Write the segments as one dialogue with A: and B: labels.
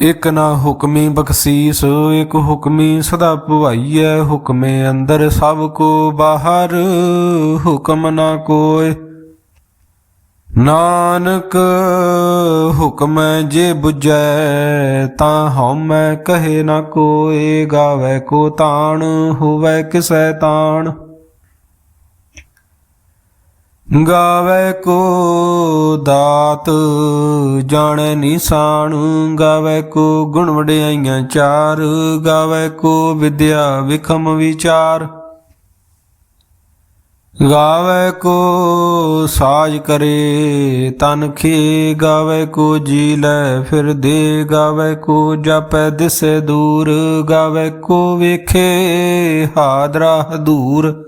A: ਇਕ ਨਾ ਹੁਕਮੀ ਬਖਸ਼ੀਸ, ਇਕ ਹੁਕਮੀ ਸਦਾ ਭਵਾਈਐ ਹੁਕਮੇ ਅੰਦਰ ਸਭ ਕੋ ਬਾਹਰ, ਹੁਕਮ ਨਾ ਕੋਇ। ਨਾਨਕ, ਹੁਕਮ ਜੇ 부ਜੈ ਤਾਂ ਹਉਮੈ ਕਹੇ ਨਾ ਕੋਏ ਗਾਵੇ ਕੋ ਤਾਣ, ਹੋਵੇ ਕਿਸੈ ਤਾਣ। ਗਾਵੇ ਕੋ ਦਾਤ, ਜਾਣੈ ਨਿਸ਼ਾਨ ਗਾਵੇ ਕੋ ਗੁਣ ਵਡਿਆਈਆਂ ਚਾਰ, ਗਾਵੇ ਕੋ ਵਿਦਿਆ ਵਿਖਮ ਵਿਚਾਰ। ਗਾਵੇ ਕੋ ਸਾਜ ਕਰੇ ਤਨ ਖੇ, ਗਾਵੇ ਕੋ ਜੀ ਲੈ ਫਿਰ ਦੇ। ਗਾਵੇ ਕੋ ਜਪੈ ਦਿਸੇ ਦੂਰ, ਗਾਵੇ ਕੋ ਵੇਖੇ ਹਾਦਰਾ ਦੂਰ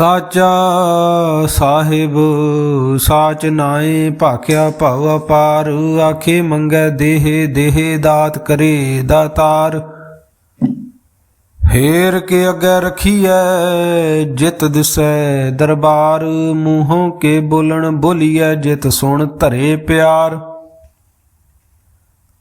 A: ਸਾਚਾ ਸਾਹਿਬ, ਸਾਚ ਨਾਏ ਭਾਖਿਆ ਭਉ ਅਪਾਰ, ਆਖੇ ਮੰਗੈ ਦੇਹ ਦੇਹ ਦਾਤ ਕਰੇ ਦਾਤਾਰ। ਹੇਰ ਕੇ ਅੱਗੇ ਰਖੀਐ, ਜਿਤ ਦਿਸੈ ਦਰਬਾਰ, ਮੂੰਹੋਂ ਕੇ ਬੋਲਣ ਬੋਲੀਐ, ਜਿਤ ਸੁਣ ਧਰੇ ਪਿਆਰ।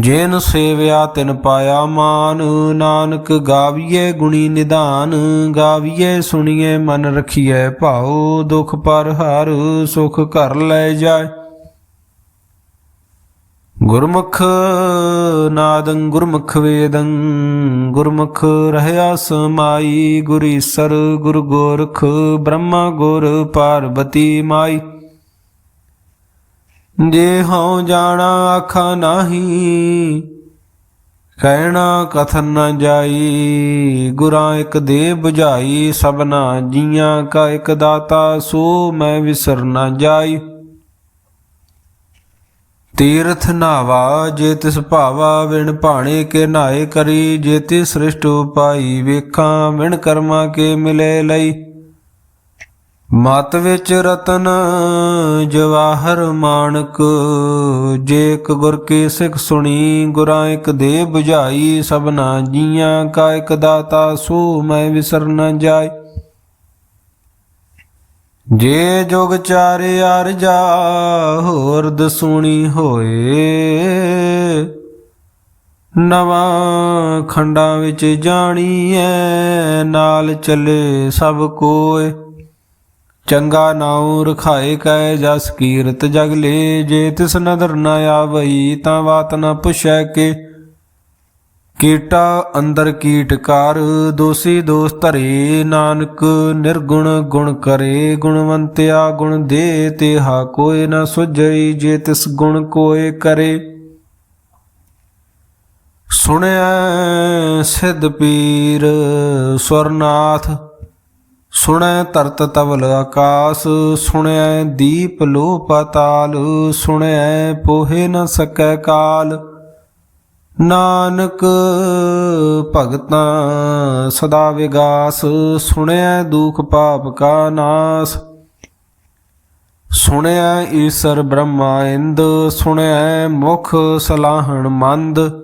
A: ਜਿਨ ਸੇਵਿਆ ਤਿਨ ਪਾਇਆ ਮਾਨ, ਨਾਨਕ ਗਾਵੀਏ ਗੁਣੀ ਨਿਧਾਨ ਗਾਵੀਏ ਸੁਣੀਏ ਮਨ ਰਖੀਐ ਭਾਉ, ਦੁਖ ਪਰ ਹਰ ਸੁਖ ਘਰ ਲੈ ਜਾਏ। ਗੁਰਮੁਖ ਨਾਦੰ, ਗੁਰਮੁਖ ਵੇਦੰ, ਗੁਰਮੁਖ ਰਹਿਆ ਸਮਾਈ ਗੁਰੀਸਰ ਗੁਰ ਗੋਰਖ, ਬ੍ਰਹਮਾ ਗੁਰ ਪਾਰਬਤੀ ਮਾਈ। ਜੇ ਹਉ ਜਾਣਾ ਆਖਾ ਨਾਹੀ, ਕਹਿਣਾ ਕਥਨ ਨਾ ਜਾਈ, ਗੁਰਾਂ ਇੱਕ ਦੇ 부ਝਾਈ ਸਭਨਾ ਜੀਆਂ ਕਾ ਇੱਕ ਦਾਤਾ, ਸੋ ਮੈਂ ਵਿਸਰ ਨਾ ਜਾਈ। ਤੀਰਥ ਨਾਵਾ, ਜੇ ਤਿਸ ਭਾਵਾ, ਵਿਣ ਭਾਣੇ ਕੇ ਨਾਏ ਕਰੀ, ਜੇ ਤਿਸ ਸ੍ਰਿਸ਼ਟ ਉਪਾਈ, ਵੇਖਾਂ ਵਿਣ ਕਰਮਾ ਕੇ ਮਿਲੇ ਲਈ। ਮਤ ਵਿੱਚ ਰਤਨ ਜਵਾਹਰ ਮਾਨਕ ਜੇਕ ਗੁਰ ਕੇ ਸਿੱਖ ਸੁਣੀ, ਗੁਰਾਂ ਇੱਕ ਦੇ 부ਝਾਈ ਸਭਨਾ ਜੀਆਂ ਕਾ ਇੱਕ ਦਾਤਾ, ਸੋ ਮੈਂ ਵਿਸਰ ਨ ਜਾਏ। ਜੇ ਜੋਗ ਚਾਰੇ ਅਰਜਾ ਹੋਰ ਦਸੂਣੀ ਹੋਏ। ਨਵਾਂ ਖੰਡਾਂ ਵਿੱਚ ਜਾਣੀਐ, ਨਾਲ ਚੱਲੇ ਸਭ ਕੋਏ। ਚੰਗਾ ਨਾਉ ਰਖਾਏ ਕੈ ਜਸ ਕੀਰਤ ਜਗ ਲੇ, ਜੇ ਤਿਸ ਨਦਰ ਨ ਆਵਈ ਤਾਂ ਬਾਤ ਨ ਪੁਛੈ ਕੇ। ਕੀਟਾ ਅੰਦਰ ਕੀਟਕਾਰ ਦੋਸੀ ਦੋਸ ਧਰੇ, ਨਾਨਕ ਨਿਰਗੁਣ ਗੁਣ ਕਰੇ, ਗੁਣਵੰਤਿਆ ਗੁਣ ਦੇ ਤੇ ਹਾ ਕੋਇ ਨ ਸੁਝਈ, ਜੇ ਤਿਸ ਗੁਣ ਕੋਏ ਕਰੇ। ਸੁਣਿਆ ਸਿੱਧ ਪੀਰ ਸੁਰਨਾਥ ਸੁਣੈ ਤਰਤ ਤਵਲ ਆਕਾਸ ਸੁਣਿਆ ਦੀਪ ਲੋ ਪਤਾਲ ਸੁਣਿਆ ਪੋਹੇ ਨ ਸਕੈ ਕਾਲ। ਨਾਨਕ ਭਗਤਾਂ ਸਦਾ ਵਿਗਾਸ ਸੁਣਿਆ ਦੁਖ ਪਾਪ ਕਾ ਨਾਸ। ਸੁਣਿਆ ਈਸਰ ਬ੍ਰਹਮਾ ਇੰਦ ਸੁਣਿਆ ਮੁਖ ਸਲਾਹਣ ਮੰਦ।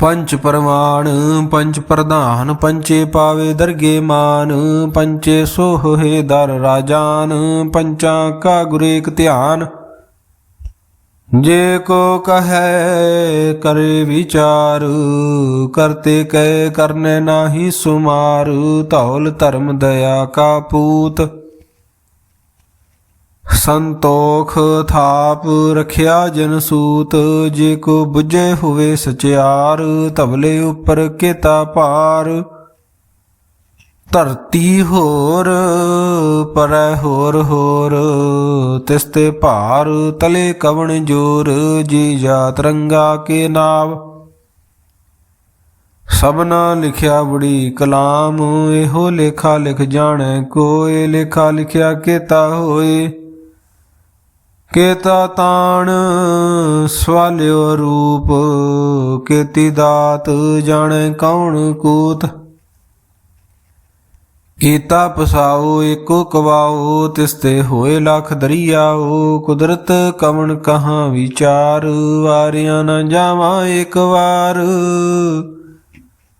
A: ਪੰਚ ਪਰਮਾਨ ਪੰਚ ਪ੍ਰਧਾਨ ਪੰਚੇ ਪਾਵੇ ਦਰਗੇ ਮਾਨ ਪੰਚੇ ਸੋਹੇ ਦਰ ਰਾਜਾਨ, ਪੰਚਾਂ ਕਾ ਗੁਰੇਕ ਧਿਆਨ। ਜੇ ਕੋ ਕਹੈ, ਕਰੇ ਵਿਚਾਰ, ਕਰਤੇ ਕਹਿ ਕਰਨੇ ਨਾਹੀ ਸੁਮਾਰ, ਧੌਲ ਧਰਮ ਦਇਆ ਕਾ ਪੂਤ। ਸੰਤੋਖ ਥਾਪ ਰਖਿਆ ਜਨ ਸੂਤ, ਜੇ ਕੋ 부ਜੇ ਹੋਵੇ ਸਚਿਆਰ, ਧਵਲੇ ਉੱਪਰ ਕੇਤਾ ਭਾਰ। ਧਰਤੀ ਹੋਰ, ਪਰੈ ਹੋਰ ਹੋਰ ਤਿਸਤੇ ਭਾਰ ਤਲੇ ਕਵਣ ਜੋਰ, ਜੀ ਜਾਤ ਰੰਗਾ ਕੇ ਨਾਵ। ਸਭਨਾ ਲਿਖਿਆ ਬੜੀ ਕਲਾਮ, ਇਹੋ ਲੇਖਾ ਲਿਖ ਜਾਣੈ, ਕੋਏ ਲੇਖਾ ਲਿਖਿਆ ਕੇਤਾ ਹੋਏ। ਕੇਤਾ ਤਾਣ, ਸਵਾਲਿਓ ਰੂਪ, ਕੇਤੀ ਦਾਤ, ਜਾਣੇ ਕੌਣ ਕੂਤ। ਕੀਤਾ ਪਸਾਓ ਏਕੋ ਕਵਾਓ ਤਿਸਤੇ ਹੋਏ ਲੱਖ ਦਰਿਆਓ ਕੁਦਰਤ ਕਵਣ ਕਹਾਂ ਵਿਚਾਰ, ਵਾਰਿਆ ਨਾ ਜਾਵਾਂ ਇੱਕ ਵਾਰ।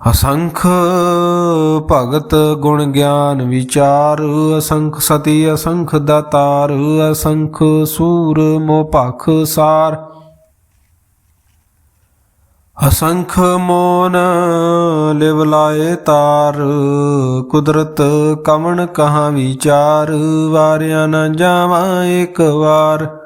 A: ਅਸੰਖ ਭਗਤ ਗੁਣ ਗਿਆਨ ਵਿਚਾਰ, ਅਸੰਖ ਸਤੀ, ਅਸੰਖ ਦਾਤਾਰ, ਅਸੰਖ ਸੂਰ ਮੋ ਸਾਰ। ਅਸੰਖ ਮੋਨ ਲਿਵ ਲਾਏ ਤਾਰ, ਕੁਦਰਤ ਕਮਣ ਕਹਾ ਵਿਚਾਰ, ਵਾਰਿਆ ਨਾ ਜਾਵਾਂ ਇੱਕ ਵਾਰ।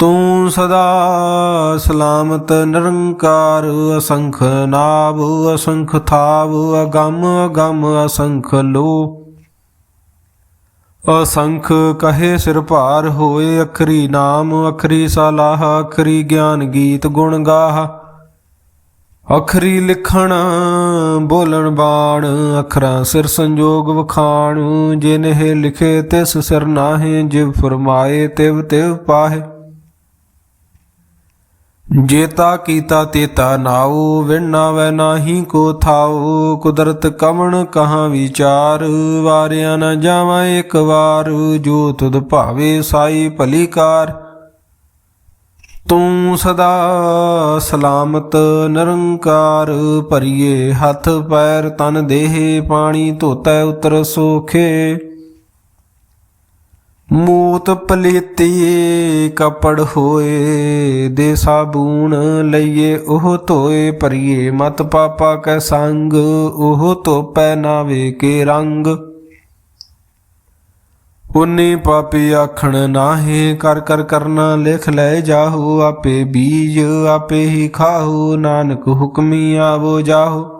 A: ਤੂੰ ਸਦਾ ਸਲਾਮਤ, ਨਿਰੰਕਾਰ, ਅਸੰਖ ਨਾਭ, ਅਸੰਖ ਥਾਵ ਅਗੰਮ ਅਗੰਮ, ਅਸੰਖ ਲੋ ਅਸੰਖ ਕਹੇ ਸਿਰ ਭਾਰ ਹੋਏ, ਅਖਰੀ ਨਾਮ, ਅਖਰੀ ਸਲਾਹ, ਅਖਰੀ ਗਿਆਨ ਗੀਤ ਗੁਣ ਗਾਹ। ਅਖਰੀ ਲਿਖਣ, ਬੋਲਣ ਬਾਣ, ਅਖਰਾਂ ਸਿਰ ਸੰਜੋਗ ਵਖਾਣ। ਜਿਨਹਿ ਲਿਖੇ ਤਿਸ ਸਿਰ ਨਾਹੇ, ਜਿਵ ਫਰਮਾਏ ਤਿਵ ਤਿਵ ਪਾਹੇ। ਜੇਤਾ ਕੀਤਾ ਤੇਤਾ ਨਾਉ, ਵਿਣਾ ਵੈ ਨਾਹੀ ਕੋ ਥਾਉ। ਕੁਦਰਤ ਕਵਣ ਕਹਾਂ ਵਿਚਾਰ, ਵਾਰਿਆ ਨ ਜਾਵਾਂ ਇੱਕ ਵਾਰ। ਜੋ ਤੁਧ ਭਾਵੇ ਸਾਈ ਭਲੀ ਕਾਰ। ਤੂੰ ਸਦਾ ਸਲਾਮਤ ਨਿਰੰਕਾਰ, ਭਰੀਏ ਹੱਥ ਪੈਰ ਤਨ ਦੇਹ, ਪਾਣੀ ਧੋਤੈ ਉਤਰ ਸੋਖੇ। ਮੂਤ ਪਲੀਤੀਏ ਕਪੜ ਹੋਏ ਦੇ ਸਾਬੂਨ ਲਈਏ, ਉਹ ਧੋਏ ਭਰੀਏ। ਮਤ ਪਾਪਾ ਕੈ ਸੰਗ, ਉਹ ਧੋਪੈ ਨਾਵੇ ਕੇ ਰੰਗ। ਉਨੀ ਪਾਪੀ ਆਖਣ ਨਾਹੇ, ਕਰ ਕਰ ਕਰਨਾ ਲਿਖ ਲੈ ਜਾਹੋ, ਆਪੇ ਬੀਜ ਆਪੇ ਹੀ ਖਾਹੋ, ਨਾਨਕ ਹੁਕਮੀ ਆਵੋ ਜਾਹੋ।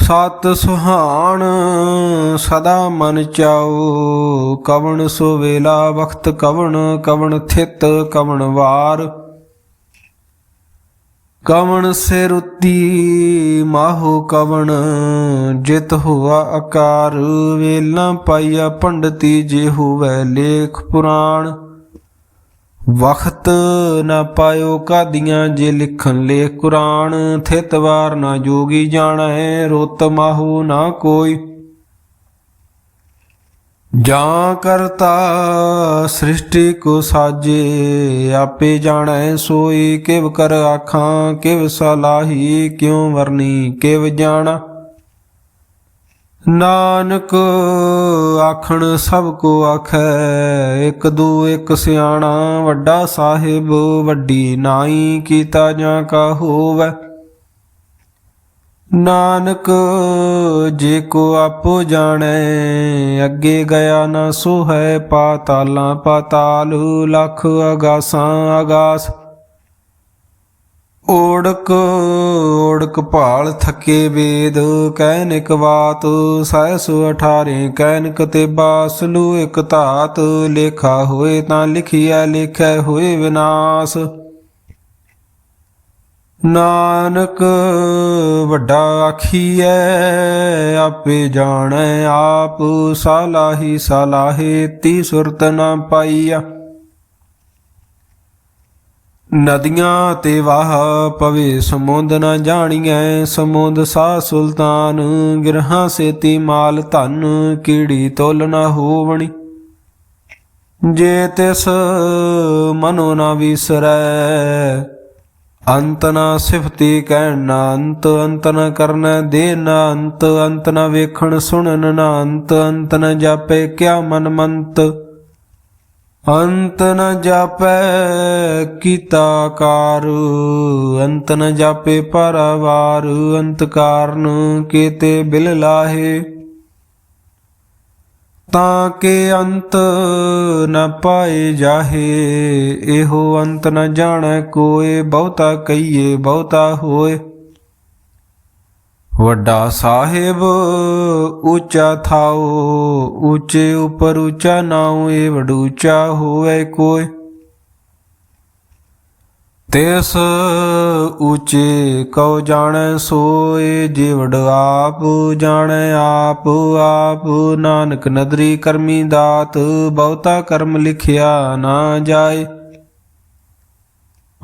A: ਸਤ ਸੁਹਾਣ ਸਦਾ ਮਨ ਚਾਓ ਕਵਣ ਸੋ ਵੇਲਾ ਵਖਤ ਕਵਣ ਕਵਣ ਥਿਤ ਕਵਣ ਵਾਰ। ਕਵਣ ਸੇ ਰੁੱਤੀ ਮਾਹੋ ਕਵਣ, ਜਿਤ ਹੋਆ ਆਕਾਰ ਵੇਲਾ ਪਾਈਆ ਪੰਡਤੀ ਜੇ ਹੋਵੇ ਲੇਖ ਪੁਰਾਣ। ਵਖਤ ਨਾ ਪਾਇਓ ਕਾਦੀਆਂ ਜੇ ਲਿਖਣ ਲੇਖ ਕੁਰਾਨ, ਥਿਤ ਵਾਰ ਨਾ ਜੋਗੀ ਜਾਣਾ ਜਾਣੈ, ਰੁੱਤ ਮਾਹੂ ਨਾ ਕੋਈ। ਜਾਂ ਕਰਤਾ ਸ੍ਰਿਸ਼ਟੀ ਕੋ ਸਾਜੇ, ਆਪੇ ਜਾਣੈ ਸੋਈ ਕਿਵ ਕਰ ਆਖਾਂ, ਕਿਵ ਸਲਾਹੀ, ਕਿਉ ਵਰਨੀ, ਕਿਵ ਜਾਣਾ। ਨਾਨਕ ਆਖਣ ਸਭ ਕੋ ਆਖੈ, ਇੱਕ ਦੂ ਇੱਕ ਸਿਆਣਾ ਵੱਡਾ ਸਾਹਿਬ, ਵੱਡੀ ਨਾਈ ਕੀਤਾ ਜਾਂ ਕਾ ਹੋਵੈ। ਨਾਨਕ ਜੇ ਕੋ ਆਪੋ ਜਾਣੈ, ਅੱਗੇ ਗਿਆ ਨਾ ਸੋ ਹੈ ਪਾਤਾਲਾਂ ਪਾਤਾਲ, ਲਖ ਅਗਾਸਾਂ ਅਗਾਸ। ਓੜਕ ਓੜਕ ਭਾਲ ਥਕੇ ਵੇਦ ਕਹਿਨਿਕ ਬਾਤ ਸਹਿਸ ਅਠਾਰੇ ਕਹਿਨਿਕ ਤੇ ਬਾਸਲੂ ਇਕ ਧਾਤ, ਲੇਖਾ ਹੋਏ ਤਾਂ ਲਿਖਿਆ ਲਿਖੈ ਹੋਏ ਵਿਨਾਸ਼। ਨਾਨਕ, ਵੱਡਾ ਆਖੀਐ, ਆਪੇ ਜਾਣੈ ਆਪ, ਸਾਲਾਹੀ ਸਾਲਾਹੇ, ਤੀ ਸੁਰਤ ਨਾ ਪਾਈਆ। ਨਦੀਆਂ ਤੇ ਵਾਹ ਪਵੇ, ਸਮੁੰਦ ਨਾ ਜਾਣੀਐ, ਸਮੁੰਦ ਸਾ ਸੁਲਤਾਨ। ਗਿਰਹਾਂ ਸੇਤੀ ਮਾਲ ਧਨ, ਕੀੜੀ ਤੋਲ ਨਾ ਹੋਵਣੀ। ਜੇ ਤਿਸ ਮਨੋ ਨਾ ਵਿਸਰੈ, ਅੰਤ ਨਾ ਸਿਫਤੀ ਕਹਿਣ ਨਾ ਅੰਤ ਅੰਤ ਨਾ ਕਰਨਾ ਦੇ ਨਾ ਅੰਤ ਅੰਤ ਨਾ ਵੇਖਣ ਸੁਣਨ ਨਾ ਅੰਤ ਅੰਤ ਨਾ ਜਾਪੇ ਕਿਆ ਮਨ ਮੰਤ। ਅੰਤ ਨ ਜਾਪੈ ਕੀਤਾ ਕਾਰ, ਅੰਤ ਨ ਜਾਪੇ ਪਰਵਾਰ, ਅੰਤ ਕਾਰਨ ਕੀਤੇ ਬਿਲ ਲਾਹੇ। ਤਾਂ ਕੇ ਅੰਤ ਨ ਪਾਏ ਜਾਹੇ, ਇਹੋ ਅੰਤ ਨ ਜਾਣੈ ਕੋਏ, ਬਹੁਤਾ ਕਹੀਏ, ਬਹੁਤਾ ਹੋਏ। ਵੱਡਾ ਸਾਹਿਬ, ਉੱਚਾ ਥਾਓ ਉੱਚੇ ਉਪਰ ਉੱਚਾ ਨਾਉ, ਏ ਵਡੂਚਾ ਹੋਵੇ ਕੋਈ। ਤਿਸ ਉੱਚੇ ਕਉ ਜਾਣੈ ਸੋਏ ਜਿਵੜ ਆਪ ਜਾਣੈ ਆਪ ਆਪ ਨਾਨਕ ਨਦਰੀ ਕਰਮੀ ਦਾਤ, ਬਹੁਤਾ ਕਰਮ ਲਿਖਿਆ ਨਾ ਜਾਏ।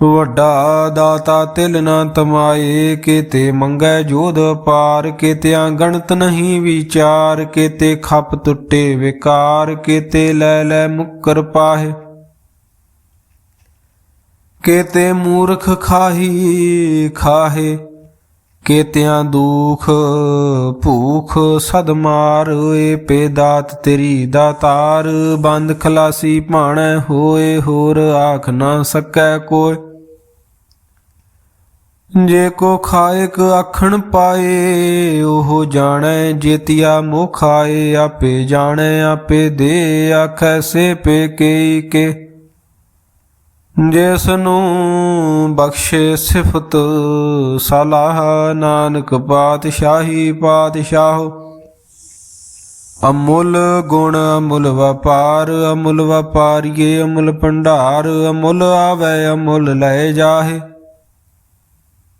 A: ਵੱਡਾ ਦਾਤਾ ਤਿਲ ਨਾ ਤਮਾਏ, ਕੀਤੇ ਮੰਗੈ ਜੋਧ ਪਾਰ, ਕੀਤਿਆਂ ਗਣਤ ਨਹੀਂ ਵਿਚਾਰ, ਕੀਤੇ ਖੱਪ ਟੁੱਟੇ ਵਿਕਾਰ, ਕੀਤੇ ਲੈ ਲੈ ਮੁਕਰ ਪਾਹੇ। ਕੀਤੇ ਮੂਰਖ ਖਾਹੀ ਖਾਹੇ, ਕੀਤਿਆਂ ਦੁਖ ਭੂਖ ਸਦ ਮਾਰ, ਏ ਪੇ ਤੇਰੀ ਦਾਤਾਰ, ਬੰਦ ਖਲਾਸੀ ਭਾਣੈ ਹੋਏ, ਹੋਰ ਆਖ ਨਾ ਸਕੈ ਕੋਈ। ਜੇ ਕੋ ਖਾਇਕ ਆਖਣ ਪਾਏ, ਉਹ ਜਾਣੈ ਜੇਤੀਆ ਮੁਖਾਏ, ਆਪੇ ਜਾਣੈ, ਆਪੇ ਦੇ, ਆਖੈ ਸੇ ਪੇ ਕੇ ਕੇ। ਜਿਸ ਨੂੰ ਬਖਸ਼ੇ ਸਿਫਤ, ਸਲਾਹ ਨਾਨਕ ਪਾਤਸ਼ਾਹੀ ਪਾਤਸ਼ਾਹ। ਅਮੁੱਲ ਗੁਣ ਅਮੁੱਲ ਵਪਾਰ, ਅਮੁੱਲ ਵਪਾਰੀਏ ਅਮੁੱਲ ਭੰਡਾਰ, ਅਮੁੱਲ ਆਵੇ, ਅਮੁੱਲ ਲੈ ਜਾਹੇ।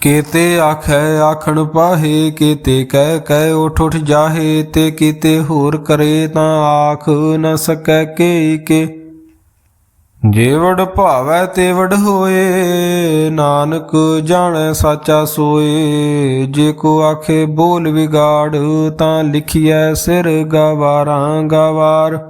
A: ਕੀਤੇ ਆਖੈ ਆਖਣ ਪਾਹੇ, ਕੀਤੇ ਕਹਿ ਕਹਿ ਉਠ ਉਠ ਜਾਹੇ, ਤੇ ਕੀਤੇ ਹੋਰ ਕਰੇ ਤਾਂ ਆਖ ਨ ਸਕੈ ਕੇ ਕੇ। ਜੇਵੜ ਭਾਵੈ ਤੇਵੜ ਹੋਏ, ਨਾਨਕ ਜਾਣੈ ਸਾਚਾ ਸੋਏ। ਜੇ ਕੋ ਆਖੇ ਬੋਲ ਵਿਗਾੜ, ਤਾਂ ਲਿਖਿਐ ਸਿਰ ਗਵਾਰਾਂ ਗਵਾਰ।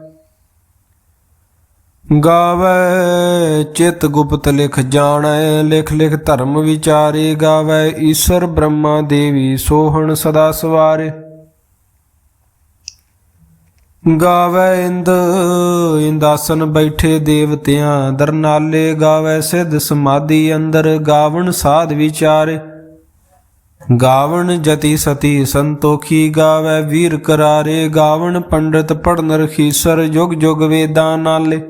A: ਗਾਵੇ, ਚਿਤ ਗੁਪਤ ਲਿਖ ਜਾਣੈ, ਲਿਖ ਲਿਖ ਧਰਮ ਵਿਚਾਰੇ ਗਾਵੇ, ਈਸ਼ਰ ਬ੍ਰਹਮਾ ਦੇਵੀ ਸੋਹਣ ਸਦਾ ਸਵਾਰੇ। ਗਾਵੇ ਇੰਦ, ਇੰਦਾਸਨ ਬੈਠੇ ਦੇਵਤਿਆਂ, ਦਰਨਾਲੇ ਗਾਵੇ ਸਿੱਧ ਸਮਾਧੀ ਅੰਦਰ, ਗਾਵਣ ਸਾਧ ਵਿਚਾਰੇ। ਗਾਵਣ ਜਤੀ ਸਤੀ ਸੰਤੋਖੀ ਗਾਵੇ, ਵੀਰ ਕਰਾਰੇ, ਗਾਵਣ ਪੰਡਤ ਪੜਨ ਰਖੀਸਰ, ਜੁਗ ਜੁਗ ਵੇਦਾਂ ਨਾਲੇ।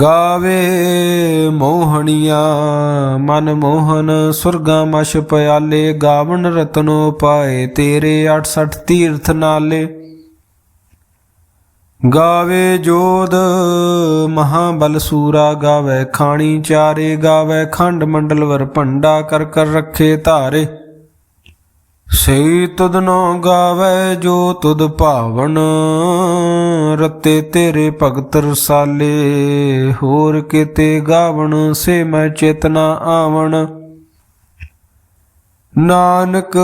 A: ਗਾਵੇ ਮੋਹਣੀਆਂ, ਮਨ ਮੋਹਨ, ਸੁਰਗਾ ਮਛ ਪਿਆਲੇ, ਗਾਵਣ ਰਤਨੋ ਪਾਏ ਤੇਰੇ 68 ਤੀਰਥ ਨਾਲੇ। ਗਾਵੇ ਜੋਧ ਮਹਾਬਲ ਸੂਰਾ, ਗਾਵੇ ਖਾਣੀ ਚਾਰੇ, ਗਾਵੇ ਖੰਡ ਮੰਡਲ ਵਰ ਭੰਡਾ ਕਰ ਕਰ ਰੱਖੇ ਧਾਰੇ। ਸਹੀ ਤੁਧ ਨੋ ਗਾਵੇ ਜੋ ਤੁਧ ਭਾਵਨ, ਰਤੇ ਤੇਰੇ ਭਗਤ ਰਸਾਲੇ, ਹੋਰ ਕਿਤੇ ਗਾਵਣ ਸੇ ਮੈਂ ਚੇਤਨਾ ਆਵਣ। ਨਾਨਕ,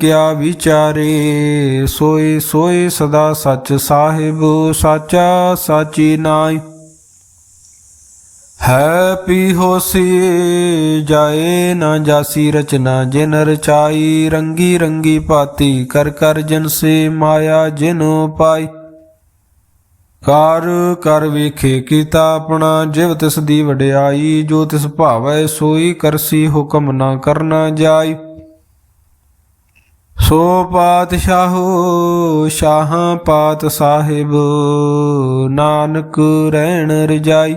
A: ਕਿਆ ਵਿਚਾਰੇ, ਸੋਏ ਸੋਏ ਸਦਾ ਸੱਚ ਸਾਹਿਬ, ਸਾਚਾ ਸਾਚੀ ਨਾਈ ਹੈ ਪੀ ਹੋਸੀ ਜਾਏ ਨਾ ਜਾਸੀ ਰਚਨਾ, ਜਿਨ ਰਚਾਈ ਰੰਗੀ ਰੰਗੀ ਪਾਤੀ, ਕਰ ਕਰ ਜਨ ਸੇ ਮਾਇਆ ਜਿਨੋ ਪਾਈ। ਕਰ ਕਰ ਵੇਖੇ ਕੀਤਾ ਆਪਣਾ, ਜਿਵ ਤਿਸ ਦੀ ਵਡਿਆਈ, ਜੋ ਤਿਸ ਭਾਵੈ ਸੋਈ, ਕਰਸੀ ਹੁਕਮ ਨਾ ਕਰਨਾ ਜਾਈ। ਸੋ ਪਾਤਸ਼ਾਹੋ, ਸ਼ਾਹਾਂ ਪਾਤ ਸਾਹਿਬ, ਨਾਨਕ ਰਹਿਣ ਰਜਾਈ।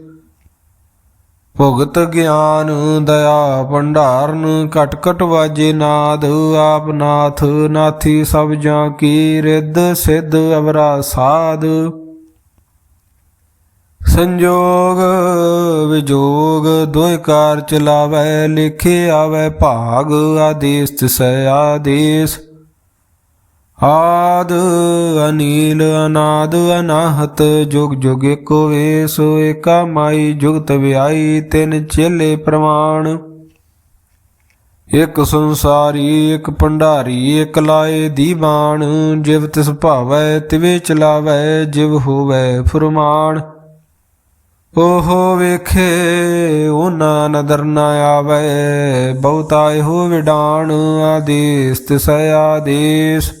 A: ਭੁਗਤ ਗਿਆਨ ਦਇਆ ਭੰਡਾਰਨ ਕਟ ਕਟ ਵਾਜੇ ਨਾਦ, ਆਪ ਨਾਥ ਨਾਥੀ ਸਭ ਜਾਂ ਕੀ ਰਿੱਧ ਸਿੱਧ ਅਵਰਾ ਸਾਧ। ਸੰਜੋਗ ਵਿਜੋਗ, ਦੋਇ ਕਾਰ ਚਲਾਵੈ, ਲਿਖੇ ਆਵੈ ਭਾਗ, ਆਦੇਸ ਤਿਸੈ ਆਦੇਸ। ਆਦ ਅਨੀਲ ਅਨਾਦ ਅਨਾਹਤ, ਜੁਗ ਜੁਗ ਏਕੋ ਵੇਸ, ਏਕਾ ਮਾਈ, ਜੁਗਤ ਵਿਆਈ, ਤਿੰਨ ਚੇਲੇ ਪ੍ਰਮਾਣ ਇਕ ਸੰਸਾਰੀ, ਇਕ ਭੰਡਾਰੀ, ਇਕ ਲਾਏ ਦੀਵਾਨ ਜਿਵ ਤਿਸ ਭਾਵੈ, ਤਿਵੇ ਚਲਾਵੈ, ਜਿਵ ਹੋਵੈ ਫਰਮਾਨ। ਓਹੋ ਵੇਖੇ ਉਹਨਾਂ ਨਦਰ ਨਾ ਆਵੈ, ਬਹੁਤਾ ਹੋ ਵਿਡਾਣ। ਆਦੇਸ ਤਿਸੈ ਆਦੇਸ।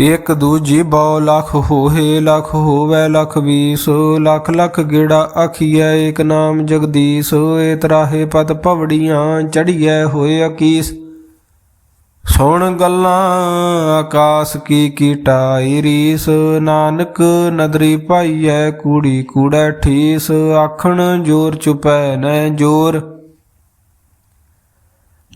A: ਇਕ ਦੂਜੀ ਬਹੁ ਲਖ ਹੋਏ ਲਖ ਹੋਵੇ, ਲਖ ਵੀਸ। ਲਖ ਲਖ ਗੇੜਾ ਆਖੀਐ, ਏਕ ਨਾਮ ਜਗਦੀਸ਼। ਏ ਤਰਾਹੇ ਪਤ ਪਵੜੀਆਂ ਚੜੀਐ ਹੋਏ ਅਕੀਸ। ਸੁਣ ਗੱਲਾਂ, ਆਕਾਸ ਕੀ ਕੀਟਾਈ ਰੀਸ ਨਾਨਕ ਨਦਰੀ ਪਾਈਐ, ਕੂੜੀ ਕੂੜੈ ਠੀਸ। ਆਖਣ ਜੋਰ ਚੁਪੈ ਨੈ ਜੋਰ।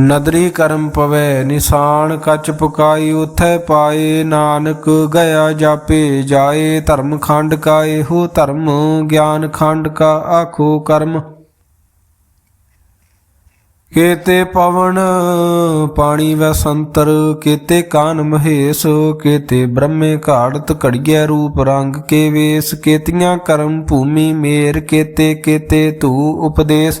A: ਨਦਰੀ ਕਰਮ ਪਵੇ, ਨਿਸ਼ਾਨ ਕੱਚ ਪਕਾਈ ਉਥੈ ਪਾਏ ਨਾਨਕ, ਗਿਆ ਜਾਪੇ ਜਾਏ, ਧਰਮ ਖੰਡ ਕਾ ਇਹੋ ਧਰਮ ਗਿਆਨ ਖੰਡ ਕਾ, ਆਖੋ ਕਰਮ। ਕੇਤੇ ਪਵਨ, ਪਾਣੀ ਵੈ ਸੰਤਰ, ਕੇਤੇ ਕਾਨ ਮਹੇਸ਼, ਕੇਤੇ ਬ੍ਰਹਮੇ ਘਾੜਤ ਘੜੀਐ ਰੂਪ ਰੰਗ ਕੇ ਵੇਸ, ਕੇਤੀਆਂ ਕਰਮ ਭੂਮੀ ਮੇਰ, ਕੇਤੇ ਕੇਤੇ ਧੂ ਉਪਦੇਸ਼।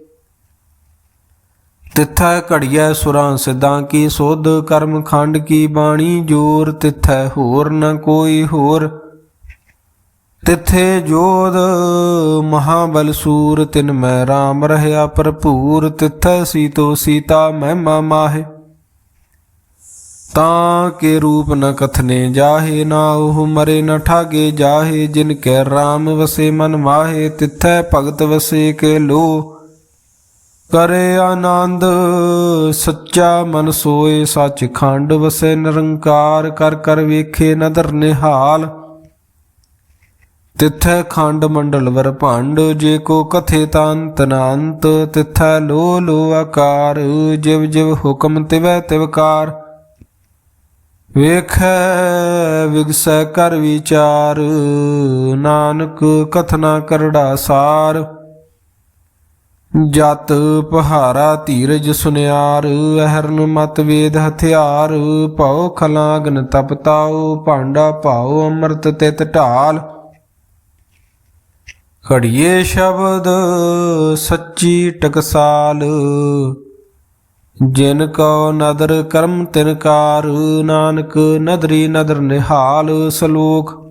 A: ਤਿਥੈ ਘੜੀਐ ਸੁਰਾਂ ਸਿੱਧਾਂ ਕੀ ਸੋਧ ਕਰਮ ਖੰਡ ਕੀ ਬਾਣੀ ਜੋਰ, ਤਿਥੈ ਹੋਰ ਨ ਕੋਈ ਹੋਰ। ਤਿੱਥੇ ਜੋਧ ਮਹਾਬਲ ਸੂਰ, ਤਿਨ ਮੈਂ RAM ਰਹਿਆ ਭਰਪੂਰ। ਤਿੱਥੈ ਸੀਤੋ ਸੀਤਾ ਮਹਿਮਾ ਮਾਹੇ। ਤਾਂ ਕੇ ਰੂਪ ਨ ਕਥਨੇ ਜਾਹੇ, ਨਾ ਉਹ ਮਰੇ ਨ ਠਾਗੇ ਜਾਹੇ। ਜਿਨ ਕੈ RAM ਵਸੇ ਮਨ ਮਾਹੇ, ਤਿੱਥੈ ਭਗਤ ਵਸੇ ਕੇ ਲੋ ਕਰੇ ਆਨੰਦ, ਸੱਚਾ ਮਨ ਸੋਏ ਸੱਚ ਖੰਡ ਵਸੇ ਨਿਰੰਕਾਰ, ਕਰ ਕਰ ਵੇਖੇ ਨਦਰ ਨਿਹਾਲ। ਤਿਥੈ ਖੰਡ ਮੰਡਲ ਵਰ ਭੰਡ, ਜੇ ਕੋ ਕਥੇ ਤੰਤ ਅਨੰਤ, ਤਿਥੈ ਲੋ ਲੋ ਆਕਾਰ, ਜਿਵ ਜਿਵ ਹੁਕਮ ਤਿਵੈ ਤਿਵਕਾਰ ਵੇਖੈ, ਵਿਗਸੈ ਕਰ ਵਿਚਾਰ, ਨਾਨਕ ਕਥਨਾ ਕਰੜਾ ਸਾਰ। ਜਤ ਪਹਾਰਾ ਧੀਰਜ ਸੁਨਿਆਰ, ਅਹਰਨ ਮਤ ਵੇਦ ਹਥਿਆਰ, ਭਉ ਖਲਾਗਨ ਤਪਤਾਉ ਭਾਂਡਾ ਭਾਉ ਅੰਮ੍ਰਿਤ ਤਿਤ ਢਾਲ। ਘੜੀਏ ਸ਼ਬਦ ਸੱਚੀ ਟਕਸਾਲ, ਜਿਨ ਕੋ ਨਦਰ ਕਰਮ ਤਿਨਕਾਰ ਨਾਨਕ ਨਦਰੀ ਨਦਰ ਨਿਹਾਲ ਸਲੋਕ।